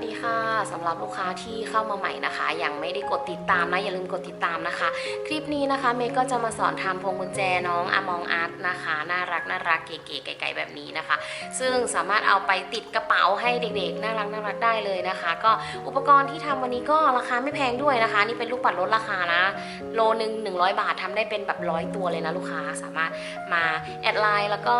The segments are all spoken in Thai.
สดีค่ะสำหรับลูกค้าที่เข้ามาใหม่นะคะ ยังไม่ได้กดติดตามนะอย่าลืมกดติดตามนะคะ คลิปนี้นะคะเมย์ก็จะมาสอนทำพวงกุญแจน้องอมองอาร์ตนะคะน่ารักน่ารักเก๋ๆไก่ๆแบบนี้นะคะ ซึ่งสามารถเอาไปติดกระเป๋าให้เด็กๆน่ารักน่ารักได้เลยนะคะ ก็อุปกรณ์ที่ทำวันนี้ก็ราคาไม่แพงด้วยนะคะ นี่เป็นลูกปัดลดราคานะ โลหนึ่ง100 บาททำได้เป็นแบบร้อยตัวเลยนะลูกค้าสามารถมาแอดไลน์แล้วก็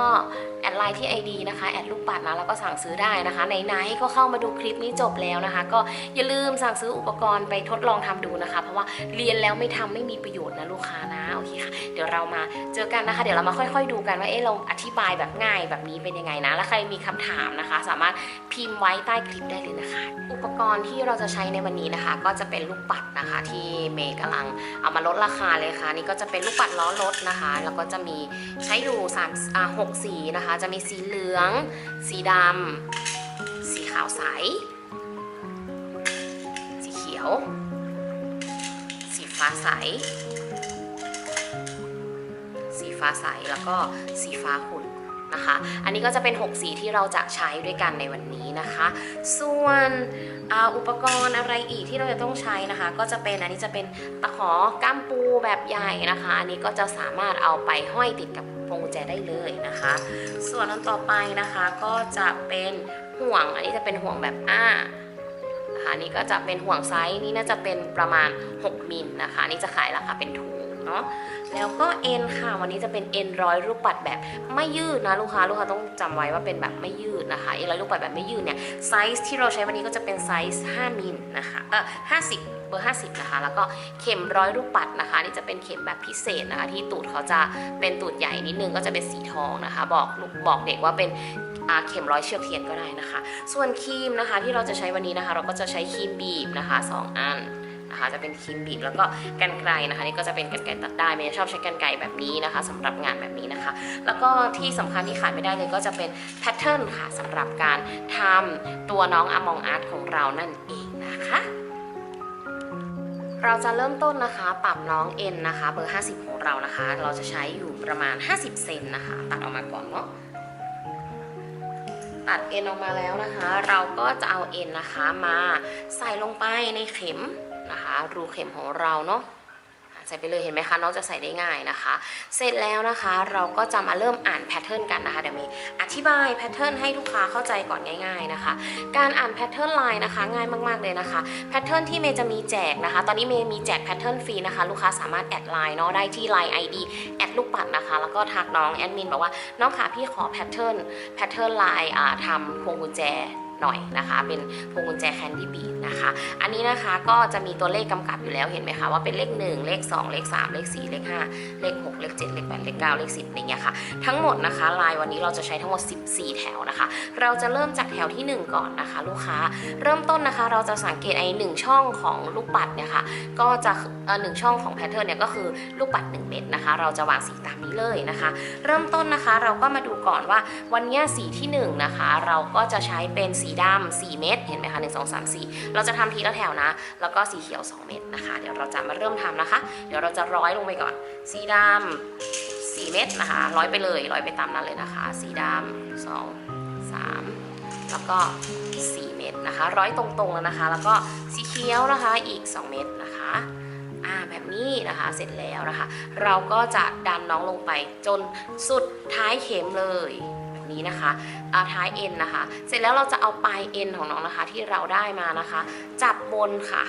แอดไลน์ที่ ID นะคะแอดลูกปัดนะแล้วก็สั่งซื้อได้นะคะไหนๆก็เข้ามาดูคลิปนี้จบแล้วนะคะ ก็อย่าลืมสั่งซื้ออุปกรณ์ไปทดลองทำดูนะคะ เพราะว่าเรียนแล้วไม่ทำไม่มีประโยชน์นะลูกค้านะโอเคค่ะเดี๋ยวเรามาเจอกันนะคะ เดี๋ยวเรามาค่อย ๆ ดูกันว่าเอ๊ะเราอธิบายแบบง่ายแบบนี้เป็นยังไงนะ แล้วใครมีคำถามนะคะ สามารถพิมพ์ไว้ใต้คลิปได้เลยนะคะ อุปกรณ์ที่เราจะใช้ในวันนี้นะคะ ก็จะเป็นลูกปัดนะคะ ที่เมย์กำลังเอามาลดราคาเลยค่ะ นี่ก็จะเป็นลูกปัดล้อรถนะคะ แล้วก็จะมีใช้อยู่สามหกสีนะคะ จะมีสีเหลือง สีดำสีขาวใส ยว สีฟ้าใส สีฟ้าใสแล้วก็สีฟ้าขุ่นนะคะ อันนี้ก็จะเป็น 6 สีที่เราจะใช้ด้วยกันในวันนี้นะคะ ส่วนออุปกรณ์อะไรอีกที่เราจะต้องใช้นะคะ ก็จะเป็นอันนี้จะเป็นตะขอก้ามปูแบบใหญ่นะคะ อันนี้ก็จะสามารถเอาไปห้อยติดกับพวงกุญแจได้เลยนะคะ ส่วนอันต่อไปนะคะก็จะเป็นห่วง อันนี้จะเป็นห่วงแบบอ้า นะคะนี่ก็จะเป็นห่วงไซส์นี่น่าจะเป็นประมาณ 6 มิลนะคะนี่จะขายราคาเป็นถุงเนาะแล้วก็เอ็นค่ะวันนี้จะเป็นเอ็นร้อยลูกปัดแบบไม่ยืดนะลูกค้าลูกค้าต้องจำไว้ว่าเป็นแบบไม่ยืดนะคะเอ็นร้อยลูกปัดแบบไม่ยืดเนี่ยไซส์ที่เราใช้วันนี้ก็จะเป็นไซส์ 5 มิลนะคะเออ50เบอร์ 50 นะคะ แล้วก็เข็มร้อยลูกปัดนะคะ นี่จะเป็นเข็มแบบพิเศษนะคะ ที่ตูดเขาจะเป็นตูดใหญ่นิดนึงก็จะเป็นสีทองนะคะ บอกบอกเด็กว่าเป็น เข็มร้อยเชือกเทียนก็ได้นะคะ ส่วนครีมนะคะที่เราจะใช้วันนี้นะคะ เราก็จะใช้ครีมบีบนะคะสองอันนะคะจะเป็นครีมบีบแล้วก็กันไกรนะคะนี่ก็จะเป็นกันไกรตัดได้เมย์ชอบใช้กันไกรแบบนี้นะคะสำหรับงานแบบนี้นะคะ แล้วก็ที่สำคัญที่ขาดไม่ได้เลยก็จะเป็นแพทเทิร์นค่ะสำหรับการทำตัวน้องอมองอาร์ตของเรานั่นเองนะคะเราจะเริ่มต้นนะคะ ปรับน้องเอ็นนะคะ เบอร์ 50 ของเรานะคะ เราจะใช้อยู่ประมาณ 50 เซนนะคะ ตัดออกมาก่อนเนาะ ตัดเอ็นออกมาแล้วนะคะ เราก็จะเอาเอ็นนะคะมาใส่ลงไปในเข็มนะคะ รูเข็มของเราเนาะ ใส่ไปเลยเห็นไหมคะน้องจะใส่ได้ง่ายนะคะ เสร็จแล้วนะคะเราก็จะมาเริ่มอ่านแพทเทิร์นกันนะคะเดี๋ยวมย์อธิบายแพทเทิร์นให้ลูกค้าเข้าใจก่อนง่าย ๆนะคะ การอ่านแพทเทิร์นไลน์นะคะง่ายมากๆเลยนะคะแพทเทิร์นที่เมย์จะมีแจกนะคะ ตอนนี้เมย์มีแจกแพทเทิร์นฟรีนะคะลูกค้าสามารถแอดไลน์เนาะได้ที่ Line ID แอดลูกปัดนะคะ แล้วก็ทักน้องแอดมินบอกว่าน้องค่ะพี่ขอแพทเทิร์นแพทเทิร์นไลน์อ่าทำพวงกุญแจ หน่อยนะคะ เป็นพวงกุญแจแคนดี้บีนะคะ อันนี้นะคะก็จะมีตัวเลขกำกับอยู่แล้วเห็นไหมคะว่าเป็นเลข 1 เลข 2 เลข 3 เลข 4 เลข 5 เลข 6 เลข 7 เลข 8 เลข 9 เลข 10อะไรเงี้ยค่ะ ทั้งหมดนะคะลายวันนี้เราจะใช้ทั้งหมด 14 แถวนะคะ เราจะเริ่มจากแถวที่ 1 ก่อนนะคะ ลูกค้าเริ่มต้นนะคะ เราจะสังเกตไอ้หนึ่งช่องของลูกปัดเนี่ยค่ะก็จะหนึ่งช่องของแพทเทิร์นเนี่ยก็คือลูกปัด 1 เม็ดนะคะ เราจะวางสีตามนี้เลยนะคะ เริ่มต้นนะคะเราก็มาดูก่อนว่าวันนี้สีที่1นะคะเราก็จะใช้เป็นสีดำ4เม็ดเห็นไหมคะ 1 2 3 4 เราจะทำทีละแถวนะ แล้วก็สีเขียว 2 เม็ดนะคะ เดี๋ยวเราจะมาเริ่มทำนะคะ เดี๋ยวเราจะร้อยลงไปก่อน สีดำ4 เม็ดนะคะร้อยไปเลยร้อยไปตามนั้นเลยนะคะ สีดำสองสามแล้วก็ 4 เม็ดนะคะร้อยตรงๆแล้วนะคะ แล้วก็สีเขียวนะคะอีก 2 เม็ดนะคะอ่าแบบนี้นะคะเสร็จแล้วนะคะ เราก็จะดันน้องลงไปจนสุดท้ายเข็มเลย นี้นะคะเอาท้ายเอ็นนะคะ เสร็จแล้วเราจะเอาปลายเอ็นของน้องนะคะ ที่เราได้มานะคะ จับบนค่ะ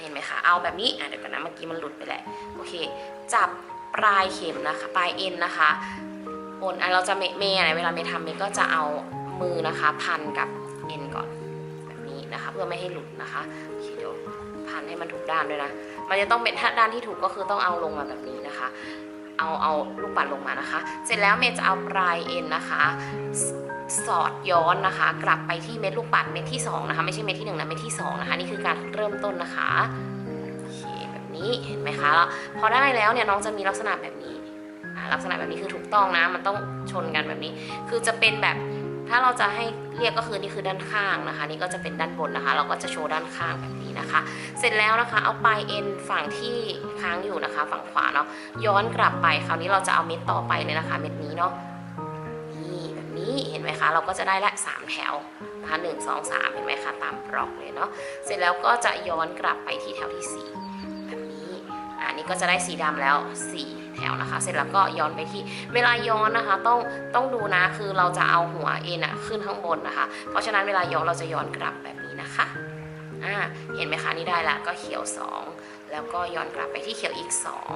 เห็นไหมคะ เอาแบบนี้อะเดี๋ยวกันนะเมื่อกี้มันหลุดไปแหละโอเค จับปลายเข็มนะคะ ปลายเอ็นนะคะบนอะเราจะเมเมย์อะไรเวลาเมย์ทำเมย์ก็จะเอามือนะคะ พันกับเอ็นก่อนแบบนี้นะคะ เพื่อไม่ให้หลุดนะคะโอเคเดี๋ยวพันให้มันถูกด้านด้วยนะ มันจะต้องเป็นถ้าด้านที่ถูกก็คือต้องเอาลงมาแบบนี้นะคะ เอาเอาลูกปัดลงมานะคะ เสร็จแล้วเมย์จะเอาปลายเอ็นนะคะสอดย้อนนะคะ กลับไปที่เม็ดลูกปัดเม็ดที่สองนะคะไม่ใช่เม็ดที่หนึ่งนะเม็ดที่สองนะคะนี่คือการเริ่มต้นนะคะโอเคแบบนี้เห็นไหมคะแล้วพอได้แล้วเนี่ยน้องจะมีลักษณะแบบนี้ลักษณะแบบนี้คือถูกต้องนะ มันต้องชนกันแบบนี้ คือจะเป็นแบบถ้าเราจะให้เรียกก็คือนี่คือด้านข้างนะคะ นี่ก็จะเป็นด้านบนนะคะ เราก็จะโชว์ด้านข้างแบบ นะคะ เสร็จแล้วนะคะเอาปลายเอ็นฝั่งที่ค้างอยู่นะคะ ฝั่งขวาเนาะย้อนกลับไปคราวนี้เราจะเอาเม็ดต่อไปเลยนะคะ เม็ดนี้เนาะนี่แบบนี้เห็นไหมคะ เราก็จะได้ละสามแถวนะคะหนึ่งสองสามเห็นไหมคะตามบล็อกเลยเนาะเสร็จแล้วก็จะย้อนกลับไปที่แถวที่สี่แบบนี้อ่านี่ก็จะได้สีดำแล้วสี่แถวนะคะเสร็จแล้วก็ย้อนไปที่เวลาย้อนนะคะต้องต้องดูนะคือเราจะเอาหัวเอ็นอะขึ้นข้างบนนะคะ เพราะฉะนั้นเวลาย้อนเราจะย้อนกลับแบบนี้นะคะ อ่าเห็นไหมคะนี่ได้ละก็เขียวสองแล้วก็ย้อนกลับไปที่เขียวอีกสอง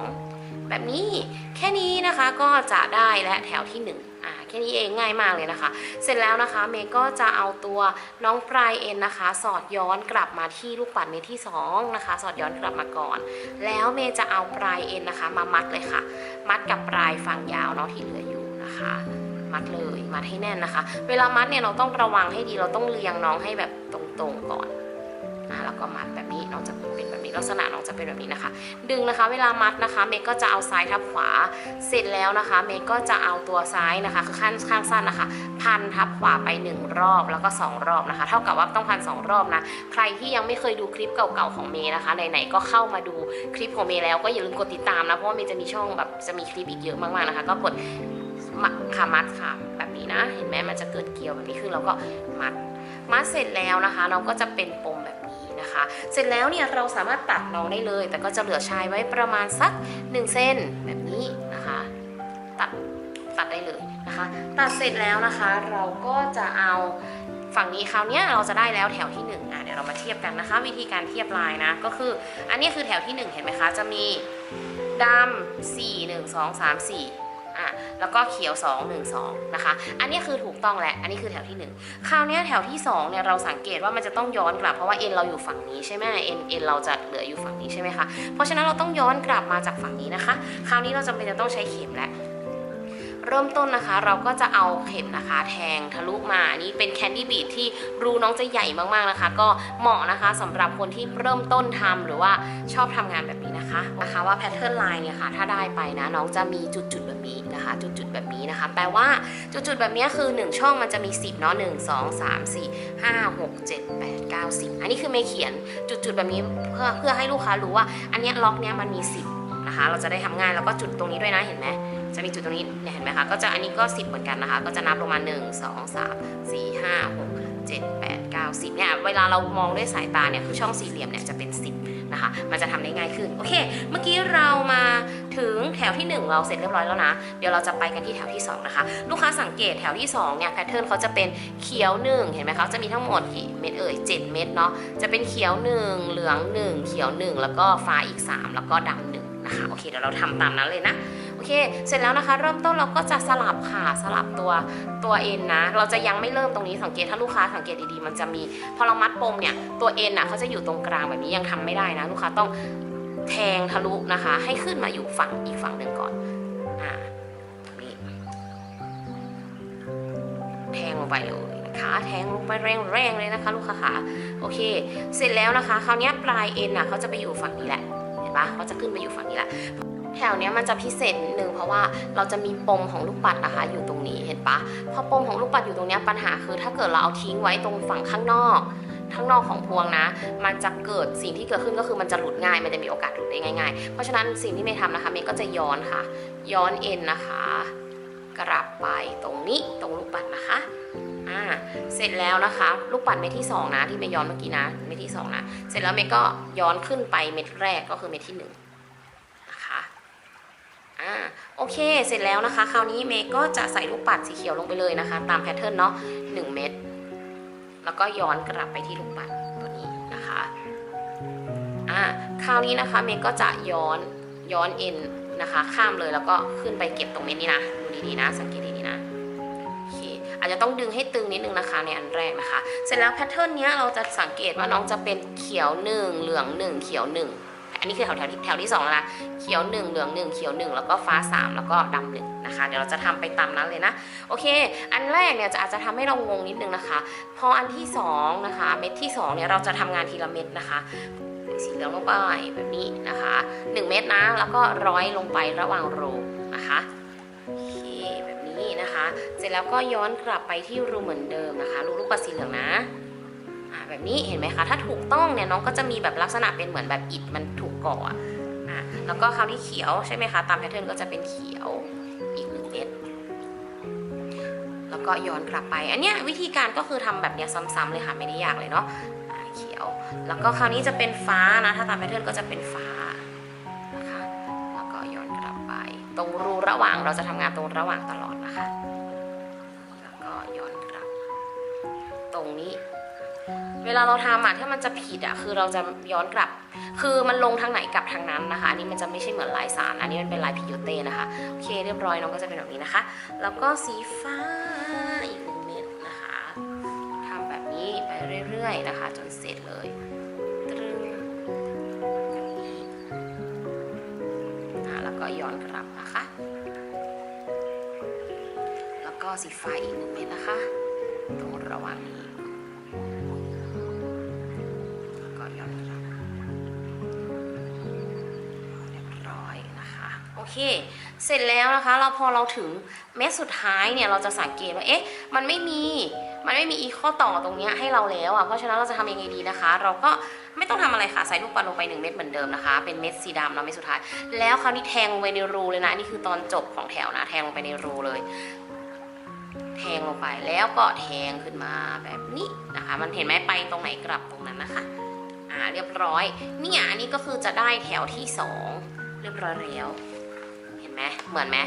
แบบนี้แค่นี้นะคะก็จะได้และแถวที่หนึ่งอ่าแค่นี้เองง่ายมากเลยนะคะ เสร็จแล้วนะคะเมย์ก็จะเอาตัวน้องปลายเอ็นนะคะ สอดย้อนกลับมาที่ลูกปัดเมย์ที่สองนะคะ สอดย้อนกลับมาก่อน แล้วเมย์จะเอาปลายเอ็นนะคะ มามัดเลยค่ะ มัดกับปลายฝั่งยาวเนาะที่เหลืออยู่นะคะ มัดเลยมัดให้แน่นนะคะ เวลามัดเนี่ยเราต้องระวังให้ดีเราต้องเรียงน้องให้แบบตรงๆก่อน อ่าแล้วก็มัดแบบนี้น้องจะเป็นแบบนี้ลักษณะน้องจะเป็นแบบนี้นะคะ ดึงนะคะเวลามัดนะคะเมย์ก็จะเอาซ้ายทับขวาเสร็จแล้วนะคะเมย์ก็จะเอาตัวซ้ายนะคะคือข้างข้างสั้นนะคะ พันทับขวาไป 1 รอบแล้วก็ 2 รอบนะคะ เท่ากับว่าต้องพัน2รอบนะใครที่ยังไม่เคยดูคลิปเก่าๆของเมย์นะคะไหนๆก็เข้ามาดูคลิปของเมย์แล้วก็อย่าลืมกดติดตามนะเพราะว่าเมย์จะมีช่องแบบจะมีคลิปอีกเยอะมากๆนะคะ ก็กดมัดค่ะมัดค่ะแบบนี้นะ เห็นไหมมันจะเกิดเกลียวแบบนี้คือเราก็มัดมัดเสร็จแล้วนะคะ เราก็จะเป็นปม นะคะ เสร็จแล้วเนี่ยเราสามารถตัดน้องได้เลย แต่ก็จะเหลือชายไว้ประมาณสัก 1 เส้นแบบนี้นะคะ ตัดตัดได้เลยนะคะ ตัดเสร็จแล้วนะคะ เราก็จะเอาฝั่งนี้คราวนี้เราจะได้แล้วแถวที่1อะเดี๋ยวเรามาเทียบกันนะคะ วิธีการเทียบลายนะ ก็คืออันนี้คือแถวที่ 1 เห็นไหมคะ จะมีดำ4 1 2 3 4อ่ แล้วก็เขียว 2 1 2นะคะ อันนี้คือถูกต้องแหละ อันนี้คือแถวที่ 1 คราวนี้แถวที่2เนี่ยเราสังเกตว่ามันจะต้องย้อนกลับเพราะว่าเอ็นเราอยู่ฝั่งนี้ใช่ไหมเอ็นเอ็นเราจะเหลืออยู่ฝั่งนี้ใช่ไหมคะ เพราะฉะนั้นเราต้องย้อนกลับมาจากฝั่งนี้นะคะ คราวนี้เราจำเป็นจะต้องใช้เข็มแล้วเริ่มต้นนะคะเราก็จะเอาเข็มนะคะ แทงทะลุมาอันนี้เป็นแคนดี้บีดที่รูน้องจะใหญ่มากๆนะคะ ก็เหมาะนะคะสำหรับคนที่เริ่มต้นทำหรือว่าชอบทำงานแบบนี้นะคะนะคะว่าแพทเทิร์นไลน์เนี่ยค่ะ ถ้าได้ไปนะน้องจะมีจุดๆแบบ นะคะ จุดๆแบบนี้นะคะ แปลว่าจุดๆแบบนี้คือ 1 ช่องมันจะมี 10เนาะ1 2 3 4 5 6 7 8 9 10 อันนี้คือเมย์เขียนจุดๆแบบนี้เพื่อเพื่อให้ลูกค้ารู้ว่า อันเนี้ยล็อกเนี้ยมันมี 10 นะคะ เราจะได้ทำง่ายแล้วก็จุดตรงนี้ด้วยนะเห็นไหมจะมีจุดตรงนี้เนี่ยเห็นไหมคะก็จะอันนี้ก็ 10 เหมือนกันนะคะ ก็จะนับลงมา 1 2 3 4 5 6 7 8 9 10เนี่ยเวลาเรามองด้วยสายตาเนี่ยคือช่องสี่เหลี่ยมเนี่ยจะเป็น 10 นะคะ มันจะทำได้ง่ายขึ้น โอเค เมื่อกี้เรามาถึงแถวที่ 1 เราเสร็จเรียบร้อยแล้วนะ เดี๋ยวเราจะไปกันที่แถวที่ 2 นะคะ ลูกค้าสังเกตแถวที่ 2 เนี่ย แพทเทิร์นเขาจะเป็นเขียว 1 เห็นไหมคะจะมีทั้งหมดกี่เม็ดเอ่ย 7 เม็ดเนาะ จะเป็นเขียว 1 เหลือง 1 เขียว 1 แล้วก็ฟ้าอีก 3 แล้วก็ดำหนึ่งนะคะ โอเค เดี๋ยวเราทำตามนั้นเลยนะ เค เสร็จแล้วนะคะ เริ่มต้นเราก็จะสลับค่ะสลับตัวตัวเอ็นนะ เราจะยังไม่เริ่มตรงนี้สังเกตถ้าลูกค้าสังเกตดีๆมันจะมี พอเรามัดปมเนี่ยตัวเอ็นอะเขาจะอยู่ตรงกลางแบบนี้ยังทำไม่ได้นะ ลูกค้าต้องแทงทะลุนะคะ ให้ขึ้นมาอยู่ฝั่งอีกฝั่งหนึ่งก่อนอ่านี่แทงลงไปเลยนะคะแทงลงไปแรงๆเลยนะคะ ลูกค้าค่ะโอเค เสร็จแล้วนะคะ คราวนี้ปลายเอ็นอะเขาจะไปอยู่ฝั่งนี้แหละเห็นปะเขาจะขึ้นไปอยู่ฝั่งนี้แหละ แถวเนี้ยมันจะพิเศษนิดนึงเพราะว่าเราจะมีปมของลูกปัดนะคะ อยู่ตรงนี้เห็นปะพอปมของลูกปัดอยู่ตรงเนี้ยปัญหาคือ ถ้าเกิดเราเอาทิ้งไว้ตรงฝั่งข้างนอกข้างนอกของพวงนะ มันจะเกิดสิ่งที่เกิดขึ้นก็คือมันจะหลุดง่าย มันจะมีโอกาสหลุดได้ง่ายๆ เพราะฉะนั้นสิ่งที่เมย์ทำนะคะเมย์ก็จะย้อนค่ะ ย้อนเอ็นนะคะ กลับไปตรงนี้ตรงลูกปัดนะคะอ่าเสร็จแล้วนะคะ ลูกปัดเม็ดที่สองนะที่เมย์ย้อนเมื่อกี้นะเม็ดที่สองนะเสร็จแล้วเมย์ก็ย้อนขึ้นไปเม็ดแรกก็คือเม็ดที่หนึ่ง อ่าโอเค เสร็จแล้วนะคะ คราวนี้เมย์ก็จะใส่ลูกปัดสีเขียวลงไปเลยนะคะ ตามแพทเทิร์นเนาะ1เม็ดแล้วก็ย้อนกลับไปที่ลูกปัดตัวนี้นะคะอ่าคราวนี้นะคะเมย์ก็จะย้อนย้อนเอ็นนะคะ ข้ามเลยแล้วก็ขึ้นไปเก็บตรงเม็ดนี้นะดูดีๆนะ สังเกตดีๆนะโอเคอาจจะต้องดึงให้ตึงนิดนึงนะคะในอันแรกนะคะ เสร็จแล้วแพทเทิร์นเนี้ยเราจะสังเกตว่าน้องจะเป็นเขียวหนึ่งเหลืองหนึ่งเขียวหนึ่ง อันนี้คือแถวแถวที่แถวที่สองแล้วนะ เขียว 1 เหลือง 1 เขียว 1 แล้วก็ฟ้า 3 แล้วก็ดำหนึ่งนะคะ เดี๋ยวเราจะทำไปตามนั้นเลยนะ โอเค อันแรกเนี่ยจะอาจจะทำให้เรางงนิดนึงนะคะ พออันที่2นะคะ เม็ดที่2เนี่ยเราจะทำงานทีละเม็ดนะคะส่สีเหลืองลงไปแบบนี้นะคะ 1 เม็ดนะ แล้วก็ร้อยลงไประหว่างโรนะคะโอเคแบบนี้นะคะ เสร็จแล้วก็ย้อนกลับไปที่รูเหมือนเดิมนะคะ รูลูกปัดสีเหลืองนะ อ่าแบบนี้เห็นไหมคะ ถ้าถูกต้องเนี่ยน้องก็จะมีแบบลักษณะเป็นเหมือนแบบอิฐมันถูกก่ออะอะแล้วก็คราวนี้เขียวใช่ไหมคะ ตามแพทเทิร์นก็จะเป็นเขียวอีกหนึ่งเม็ดแล้วก็ย้อนกลับไป อันเนี้ยวิธีการก็คือทำแบบเนี้ยซ้ำๆเลยค่ะไม่ได้ยากเลยเนาะเขียว แล้วก็คราวนี้จะเป็นฟ้านะ ถ้าตามแพทเทิร์นก็จะเป็นฟ้านะคะแล้วก็ย้อนกลับไป ตรงรูระหว่างเราจะทำงานตรงระหว่างตลอดนะคะ แล้วก็ย้อนกลับ ตรงนี้ เวลาเราทำอะถ้ามันจะผิดอะคือเราจะย้อนกลับ คือมันลงทางไหนกลับทางนั้นนะคะ อันนี้มันจะไม่ใช่เหมือนลายสาร อันนี้มันเป็นลายพิโยเต้นะคะ โอเคเรียบร้อยน้องก็จะเป็นแบบนี้นะคะ แล้วก็สีฟ้าอีกหนึ่งเม็ดนะคะทำแบบนี้ไปเรื่อยๆนะคะ จนเสร็จเลยตรึงแบบนี้อะแล้วก็ย้อนกลับนะคะ แล้วก็สีฟ้าอีกหนึ่งเม็ดนะคะ ตรงระหว่างนี้ เคเสร็จแล้วนะคะ เราพอเราถึงเม็ดสุดท้ายเนี่ยเราจะสังเกตว่าเอ๊ะมันไม่มีมันไม่มีอีข้อต่อตรงเนี้ยให้เราแล้วอะเพราะฉะนั้นเราจะทำยังไงดีนะคะ เราก็ไม่ต้องทำอะไรค่ะใส่ลูกปัดลงไปหนึ่งเม็ดเหมือนเดิมนะคะ เป็นเม็ดสีดำเนาเม็ดสุดท้าย แล้วคราวนี้แทงลงไปในรูเลยนะอันนี่คือตอนจบของแถวนะ แทงลงไปในรูเลย แทงลงไปแล้วก็แทงขึ้นมาแบบนี้นะคะ มันเห็นไหมไปตรงไหนกลับตรงนั้นนะคะอ่าเรียบร้อยเนี่ยอันนี้ก็คือจะได้แถวที่สองเรียบร้อยแล้ว นไหมเหมือนไหม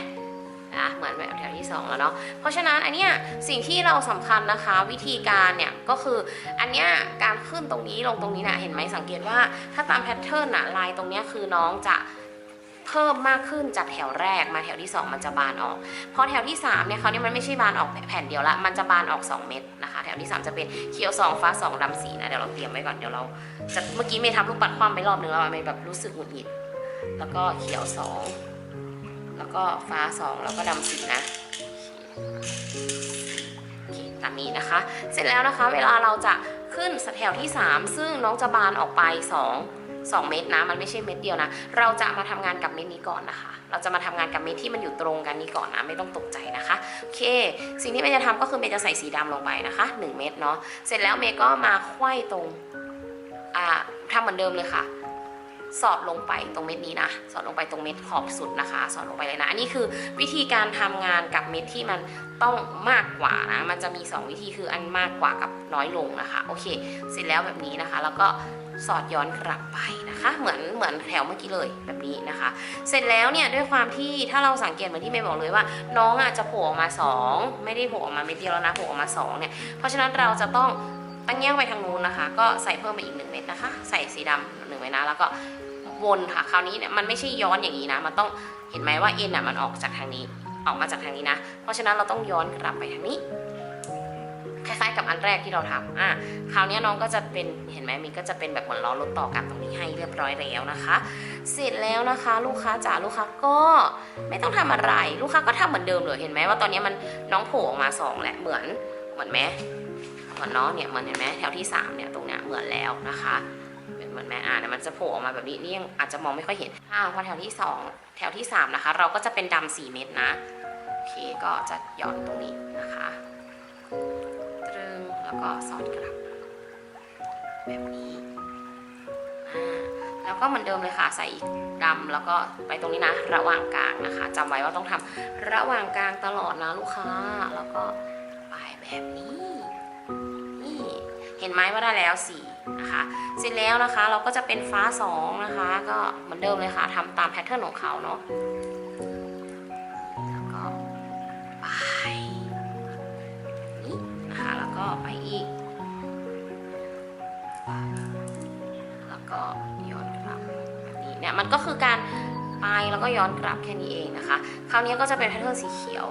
นะเหมือนแบบแถวที่สองแล้วเนาะเพราะฉะนั้นอันเนี้ยสิ่งที่เราสำคัญนะคะวิธีการเนี่ยก็คืออันเนี้ยการขึ้นตรงนี้ลงตรงนี้นะเห็นไหมสังเกตว่าถ้าตามแพทเทิร์นอะลายตรงเนี้ยคือน้องจะเพิ่มมากขึ้นจากแถวแรกมาแถวที่ 2 มันจะบานออกพอแถวที่3เนี่ยเขาเนี่ยมันไม่ใช่บานออกแผ่นเดียวละมันจะบานออก 2 เม็ดนะคะ แถวที่ 3 จะเป็นเขียว 2 ฟ้า 2ดำสีนะเดี๋ยวเราเตรียมไว้ก่อนเดี๋ยวเราจะเมื่อกี้เมย์ทำลูกปัดคว่ำไปรอบนึงแล้วเมย์แบบรู้สึกหงุดหงิดแล้วก็เขียว 2 แล้วก็ฟ้า2แล้วก็ดำสีนะโอเคตามนี้นะคะ เสร็จแล้วนะคะ เวลาเราจะขึ้นแถวที่ 3 ซึ่งน้องจะบานออกไป 2 2 เม็ดนะ มันไม่ใช่เม็ดเดียวนะ เราจะมาทำงานกับเม็ดนี้ก่อนนะคะ เราจะมาทำงานกับเม็ดที่มันอยู่ตรงกันนี้ก่อนนะ ไม่ต้องตกใจนะคะ โอเค สิ่งที่เมย์จะทำก็คือเมย์จะใส่สีดำลงไปนะคะ 1 เม็ดเนาะ เสร็จแล้วเมย์ก็มาไขว้ตรง อ่าทำเหมือนเดิมเลยค่ะ สอดลงไปตรงเม็ดนี้นะ สอดลงไปตรงเม็ดขอบสุดนะคะ สอดลงไปเลยนะ อันนี้คือวิธีการทำงานกับเม็ดที่มันต้องมากกว่านะ มันจะมี 2 วิธีคืออันมากกว่ากับน้อยลงนะคะ โอเค เสร็จแล้วแบบนี้นะคะ แล้วก็สอดย้อนกลับไปนะคะ เหมือนเหมือนแถวเมื่อกี้เลยแบบนี้นะคะ เสร็จแล้วเนี่ยด้วยความที่ถ้าเราสังเกตเหมือนที่เมย์บอกเลยว่า น้องอาจจะโผล่ออกมา 2 ไม่ได้โผล่ออกมาเม็ดเดียวแล้วนะโผล่ออกมา2เนี่ยเพราะฉะนั้นเราจะต้อง ตั้งแยกไปทางนู้นนะคะ ก็ใส่เพิ่มไปอีกหนึ่งเม็ดนะคะ ใส่สีดำหนึ่งเม็ดนะแล้วก็วนค่ะคราวนี้เนี่ยมันไม่ใช่ย้อนอย่างนี้นะ มันต้องเห็นไหมว่าเอ็นอะมันออกจากทางนี้ออกมาจากทางนี้นะ เพราะฉะนั้นเราต้องย้อนกลับไปทางนี้คล้ายๆกับอันแรกที่เราทำอะคราวนี้น้องก็จะเป็น เห็นไหมมีก็จะเป็นแบบเหมือนล้อรถต่อกันตรงนี้ให้เรียบร้อยแล้วนะคะ เสร็จแล้วนะคะ ลูกค้าจ๋าลูกค้าก็ไม่ต้องทำอะไร ลูกค้าก็ทำเหมือนเดิมเลย เห็นไหมว่าตอนนี้มันน้องโผล่ออกมาสองแหละ เหมือน เหมือนไหม เหมือนเนาะเนี่ยเหมือนเห็นไหมแถวที่สามเนี่ยตรงเนี้ยเหมือนแล้วนะคะเหมือนแม่อ่านี่มันจะโผล่ออกมาแบบนี้นี่ยังอาจจะมองไม่ค่อยเห็นอ่าพอแถวที่สองแถวที่สามนะคะ เราก็จะเป็นดำสี่เม็ดนะโอเคก็จะหย่อนตรงนี้นะคะตรึงแล้วก็สอดกลับ แบบนี้แล้วก็เหมือนเดิมเลยค่ะใส่อีกดำแล้วก็ไปตรงนี้นะ ระหว่างกลางนะคะจำไว้ว่าต้องทำระหว่างกลางตลอดนะลูกค้า แล้วก็ไปแบบนี้ ห็นไหมว่าได้แล้วสีนะคะเสร็จแล้วนะคะเราก็จะเป็นฟ้าสองนะคะก็เหมือนเดิมเลยค่ะทำตามแพทเทิร์นของเขาเนาะแล้วก็ไปนี้นะคะแล้วก็ไปอีก แล้วก็ย้อนกลับแบบนี้เนี่ยมันก็คือการไปแล้วก็ย้อนกลับแค่นี้เองนะคะ คราวนี้ก็จะเป็นแพทเทิร์นสีเขียว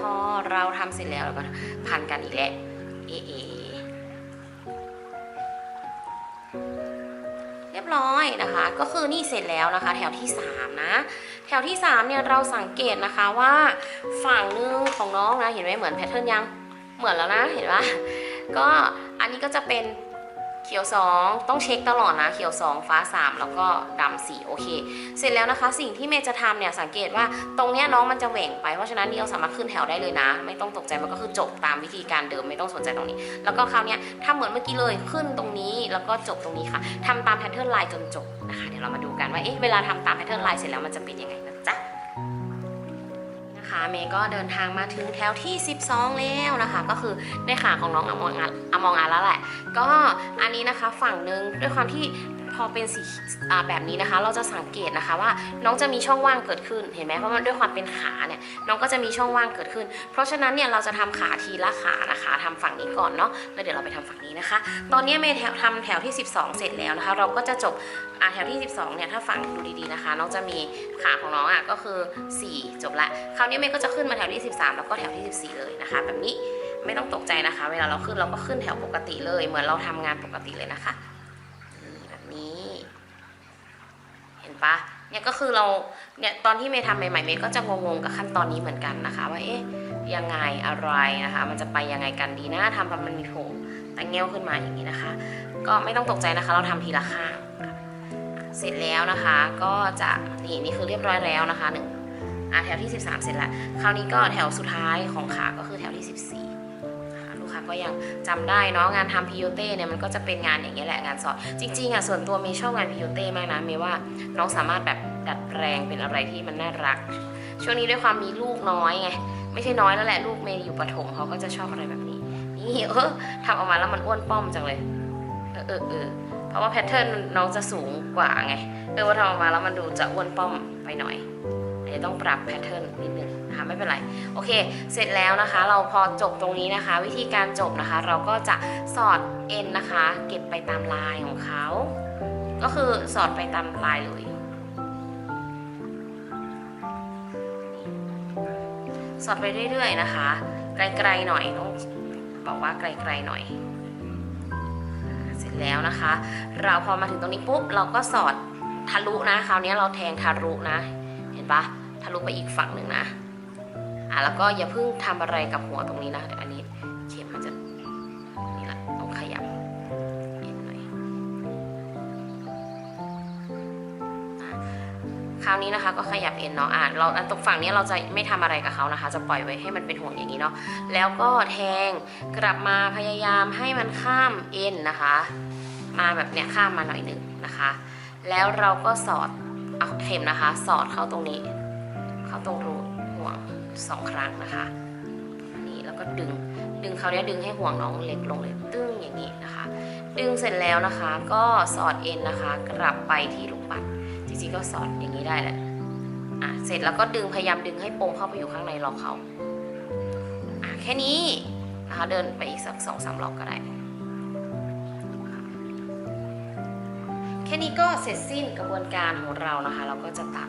พอเราทำเสร็จแล้วเราก็พันกันอีกแล้วเอเอเรียบร้อยนะคะ ก็คือนี่เสร็จแล้วนะคะ แถวที่ 3 นะ แถวที่ 3 เนี่ยเราสังเกตนะคะว่าฝั่งนึงของน้องนะ เห็นไหมเหมือนแพทเทิร์นยัง เหมือนแล้วนะ เห็นปะก็อันนี้ก็จะเป็น เขียว 2 ต้องเช็คตลอดนะ เขียว 2 ฟ้า 3 แล้วก็ดำสีโอเค เสร็จแล้วนะคะสิ่งที่เมย์จะทำเนี่ยสังเกตว่าตรงเนี้ยน้องมันจะแหว่งไป เพราะฉะนั้นเดียวสามารถขึ้นแถวได้เลยนะ ไม่ต้องตกใจมันก็คือจบตามวิธีการเดิมไม่ต้องสนใจตรงนี้ แล้วก็คราวเนี้ยทำเหมือนเมื่อกี้เลยขึ้นตรงนี้แล้วก็จบตรงนี้ค่ะทำตามแพทเทิร์นไลน์จนจบนะคะเดี๋ยวเรามาดูกันว่าเอ๊ะเวลาทำตามแพทเทิร์นไลน์เสร็จแล้วมันจะเป็นยังไง นะคะเมย์ก็เดินทางมาถึงแถวที่ 12 แล้วนะคะ ก็คือในขาของน้องอมองอาอมองอาแล้วแหละ ก็อันนี้นะคะฝั่งหนึ่งด้วยความที่ อเป็นสีแบบนี้นะคะ เราจะสังเกตนะคะว่าน้องจะมีช่องว่างเกิดขึ้นเห็นไหมเพราะมันด้วยความเป็นขาเนี่ยน้องก็จะมีช่องว่างเกิดขึ้น เพราะฉะนั้นเนี่ยเราจะทำขาทีละขานะคะทำฝั่งนี้ก่อนเนาะแล้วเดี๋ยวเราไปทำฝั่งนี้นะคะ ตอนนี้เมย์แถวทำแถวที่ 12 เสร็จแล้วนะคะ เราก็จะจบแถวที่ 12เนี่ยถ้าฟังดูดีๆนะคะ น้องจะมีขาของน้องอะก็คือ 4 จบละคราวนี้เมย์ก็จะขึ้นมาแถวที่ 13 แล้วก็แถวที่ 14 เลยนะคะ แบบนี้ไม่ต้องตกใจนะคะ เวลาเราขึ้นเราก็ขึ้นแถวปกติเลย เหมือนเราทำงานปกติเลยนะคะนี่แบบนี้ เห็น ปะเนี่ยก็คือเราเนี่ยตอนที่เมย์ทำใหม่ๆเมย์ก็จะงงๆกับขั้นตอนนี้เหมือนกันนะคะ ว่าเอ๊ะยังไงอะไรนะคะ มันจะไปยังไงกันดีนะทำแบบมันมีโถงแต่เงี้ยวขึ้นมาอย่างนี้นะคะ ก็ไม่ต้องตกใจนะคะ เราทำทีละข้างเสร็จแล้วนะคะ ก็จะนี่นี่คือเรียบร้อยแล้วนะคะหนึ่งอะแถวที่ 13 เสร็จแล้ว คราวนี้ก็แถวสุดท้ายของขาก็คือแถวที่ 14 ก็ยังจำได้เนาะงานทำพิโยเต้เนี่ยมันก็จะเป็นงานอย่างนี้ยแหละงานสอนจริงๆอะส่วนตัวเมย์ชอบงานพิโยเต้มากนะเมย์ว่าน้องสามารถแบบดัดแปลงเป็นอะไรที่มันน่ารัก ช่วงนี้ด้วยความมีลูกน้อยไงไม่ใช่น้อยแล้วแหละลูกเมย์อยู่ประถมเขาก็จะชอบอะไรแบบนี้นี่เออทำออกมาแล้วมันอ้วนป้อมจังเลยเออเออเออเพราะว่าแพทเทิร์นน้องจะสูงกว่าไงเออว่าทำออกมาแล้วมันดูจะอ้วนป้อมไปหน่อยเดี๋ยวต้องปรับแพทเทิร์นนิดนึง นะคะไม่เป็นไรโอเค เสร็จแล้วนะคะ เราพอจบตรงนี้นะคะ วิธีการจบนะคะ เราก็จะสอดเอ็นนะคะ เก็บไปตามลายของเขา ก็คือสอดไปตามลายเลยสอดไปเรื่อยๆนะคะ ไกลๆหน่อยต้องบอกว่าไกลๆหน่อย เสร็จแล้วนะคะ เราพอมาถึงตรงนี้ปุ๊บเราก็สอดทะลุนะคราวนี้เราแทงทะลุนะ เห็นปะทะลุไปอีกฝั่งหนึ่งนะ อะแล้วก็อย่าเพิ่งทำอะไรกับหัวตรงนี้นะเดี๋ยวอันนี้เข็มมันจะนี่แหละต้องขยับเอ็นหน่อยคราวนี้นะคะก็ขยับเอ็นเนาะอะเราอันตรงฝั่งนี้เราจะไม่ทำอะไรกับเขานะคะ จะปล่อยไว้ให้มันเป็นห่วงอย่างนี้เนาะแล้วก็แทงกลับมาพยายามให้มันข้ามเอ็นนะคะ มาแบบเนี้ยข้ามมาหน่อยหนึ่งนะคะ แล้วเราก็สอดเอาเข็มนะคะ สอดเข้าตรงนี้ เข้าตรงรู สองครั้งนะคะนนี้แล้วก็ดึงดึงเขาเนี้ยดึงให้ห่วงน้องเล็กลงเลยตึ้งอย่างนี้นะคะ ดึงเสร็จแล้วนะคะ ก็สอดเอ็นนะคะ กลับไปที่ลูกปัดจริงๆก็สอดอย่างนี้ได้แหละอะเสร็จแล้วก็ดึงพยายามดึงให้ปมเข้าไปอยู่ข้างในรอกเขาอะแค่นี้นะคะเดินไปอีกสักสองสามรอบก็ได้แค่นี้ก็เสร็จสิ้นกระบวนการของเรานะคะ เราก็จะตัด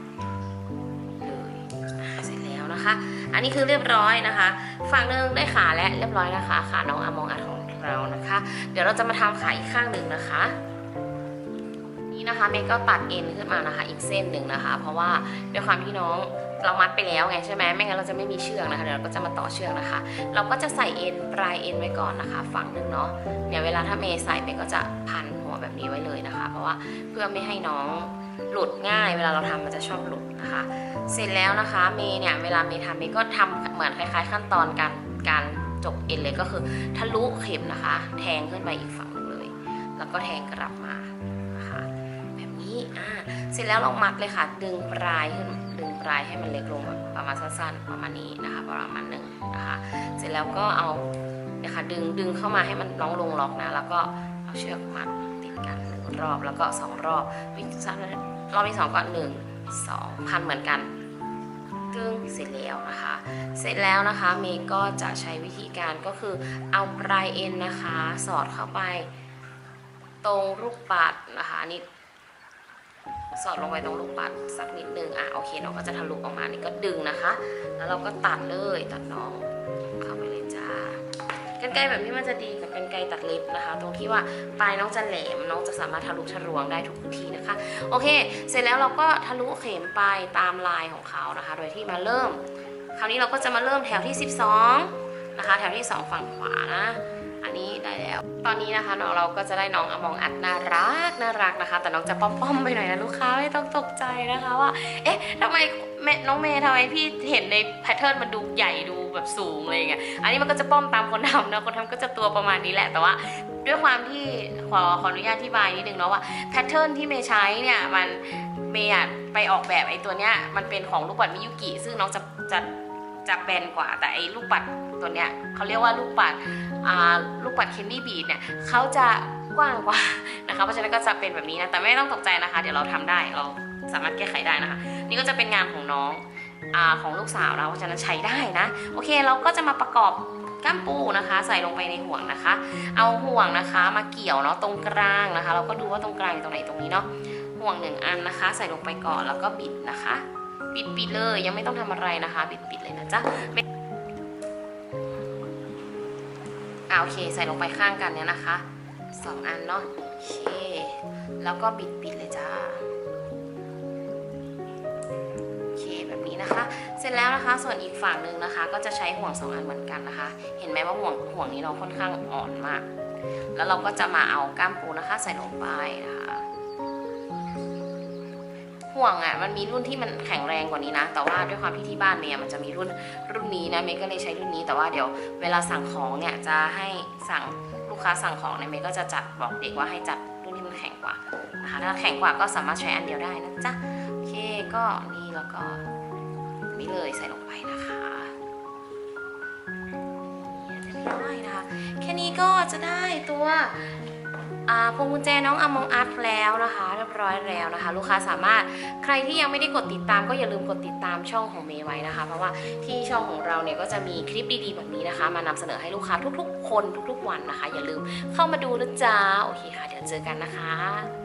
นะคะ อันนี้คือเรียบร้อยนะคะ ฝั่งหนึ่งได้ขาและเรียบร้อยนะคะ ขาน้องอมองอัดของเรานะคะ เดี๋ยวเราจะมาทำขาอีกข้างหนึ่งนะคะนี่นะคะเมย์ก็ตัดเอ็นขึ้นมานะคะ อีกเส้นหนึ่งนะคะ เพราะว่าด้วยความที่น้องเรามัดไปแล้วไงใช่ไหมไม่งั้นเราจะไม่มีเชือกนะคะเดี๋ยวเราก็จะมาต่อเชือกนะคะ เราก็จะใส่เอ็นปลายเอ็นไว้ก่อนนะคะ ฝั่งหนึ่งเนาะเนี่ยเวลาถ้าเมย์ใส่เมย์ก็จะพันหัวแบบนี้ไว้เลยนะคะ เพราะว่าเพื่อไม่ให้น้องหลุดง่าย เวลาเราทำมันจะชอบหลุดนะคะ เสร็จแล้วนะคะเมย์เนี่ยเวลาเมย์ทำเมย์ก็ทำเหมือนคล้าย ๆ ขั้นตอนการการจบเอ็นเลยก็คือทะลุเข็มนะคะ แทงขึ้นไปอีกฝั่งเลย แล้วก็แทงกลับมานะคะแบบนี้อ่าเสร็จแล้วเรามัดเลยค่ะ ดึงปลายขึ้นดึงปลายให้มันเล็กลงประมาณสั้นๆประมาณนี้นะคะ ประมาณหนึ่งนะคะ เสร็จแล้วก็เอาเนี่ยค่ะดึงดึงเข้ามาให้มันน้องลงล็อกนะ แล้วก็เอาเชือกมัดติดกันหนึ่งรอบแล้วก็สองรอบวิ่งสั้นรอบที่สองก็หนึ่งสองพันเหมือนกันึ่งเสร็จแล้วนะคะ เสร็จแล้วนะคะเมย์ก็จะใช้วิธีการก็คือเอาปลายเอ็นนะคะ สอดเข้าไปตรงลูกปัดนะคะนนี่สอดลงไปตรงลูกปัดสักนิดนึงอะโอเคน้องก็จะทะลุออกมานี่ก็ดึงนะคะ แล้วเราก็ตัดเลยตัดน้อง กันไกรแบบนี้มันจะดีกับกันไกรตัดเล็บนะคะ ตรงที่ว่าปลายน้องจะแหลมน้องจะสามารถทะลุทะลวงได้ทุกที่นะคะ โอเค เสร็จแล้วเราก็ทะลุเข็มไปตามลายของเขานะคะ โดยที่มาเริ่ม คราวนี้เราก็จะมาเริ่มแถวที่ 12 นะคะ แถวที่ 2 ฝั่งขวานะอันนี้ได้แล้ว ตอนนี้นะคะน้องเราก็จะได้น้องอมองอัดน่ารักน่ารักนะคะ แต่น้องจะป้อมๆไปหน่อยนะลูกค้าไม่ต้องตกใจนะคะว่า เอ๊ะทำไม ม่น้องเมย์ทำไมพี่เห็นในแพทเทิร์นมันดูใหญ่ดูแบบสูงอะไรอย่างเงี้ย อันนี้มันก็จะป้อมตามคนทำนะ คนทำก็จะตัวประมาณนี้แหละ แต่ว่าด้วยความที่ขอขออนุญาตอธิบายนิดนึงเนาะว่าแพทเทิร์นที่เมย์ใช้เนี่ยมันเมย์อะไปออกแบบไอ้ตัวเนี้ยมันเป็นของลูกปัดมิยุกิ ซึ่งน้องจะจะจะแบนกว่า แต่ไอ้ลูกปัดตัวเนี้ยเขาเรียกว่าลูกปัดอ่าลูกปัดเคนดี้บีดเนี่ยเขาจะกว้างกว่านะคะ เพราะฉะนั้นก็จะเป็นแบบนี้นะ แต่ไม่ต้องตกใจนะคะ เดี๋ยวเราทำได้เราสามารถแก้ไขได้นะคะ นี่ก็จะเป็นงานของน้องอของลูกสาวเราเพราะฉะนั้นใช้ได้นะ โอเคเราก็จะมาประกอบก้ามปูนะคะ ใส่ลงไปในห่วงนะคะ เอาห่วงนะคะมาเกี่ยวเนาะตรงกลางนะคะ เราก็ดูว่าตรงกลางอยู่ตรงไหนตรงนี้เนาะห่วงหนึ่งอันนะคะ ใส่ลงไปก่อนแล้วก็บิดนะคะ บิดปิดเลยยังไม่ต้องทำอะไรนะคะ บิดปิดเลยนะจ๊ะอ่าโอเค ใส่ลงไปข้างกันเนี่ยนะคะสองอันเนาะโอเค แล้วก็บิดปิดเลยจ้า นะคะ เสร็จแล้วนะคะส่วนอีกฝั่งหนึ่งนะคะ ก็จะใช้ห่วงสองอันเหมือนกันนะคะ เห็นไหมว่าห่วงห่วงนี้เราค่อนข้างอ่อนมาก แล้วเราก็จะมาเอาก้ามปูนะคะ ใส่ลงไปนะคะ ห่วงอะมันมีรุ่นที่มันแข็งแรงกว่านี้นะ แต่ว่าด้วยความที่ที่บ้านเมย์อะมันจะมีรุ่นรุ่นนี้นะเมย์ก็เลยใช้รุ่นนี้ แต่ว่าเดี๋ยวเวลาสั่งของเนี่ยจะให้สั่งลูกค้าสั่งของเนี่ยเมย์ก็จะจัดบอกเด็กว่าให้จัดรุ่นที่มันแข็งกว่านะคะถ้าแข็งกว่าก็สามารถใช้อันเดียวได้นะจ๊ะโอเคก็นี่แล้วก็ นี่เลยใส่ลงไปนะคะน้อยนะคะ แค่นี้ก็จะได้ตัวพวงกุญแจน้องอมองอาร์ตแล้วนะคะเรียบร้อยแล้วนะคะ ลูกค้าสามารถใครที่ยังไม่ได้กดติดตาม ก็อย่าลืมกดติดตามช่องของเมย์ไว้นะคะ เพราะว่าที่ช่องของเราเนี่ยก็จะมีคลิปดีๆแบบนี้นะคะ มานำเสนอให้ลูกค้าทุกๆ คนทุกๆวันนะคะ อย่าลืมเข้ามาดูนะจ๊ะโอเคค่ะ เดี๋ยวเจอกันนะคะ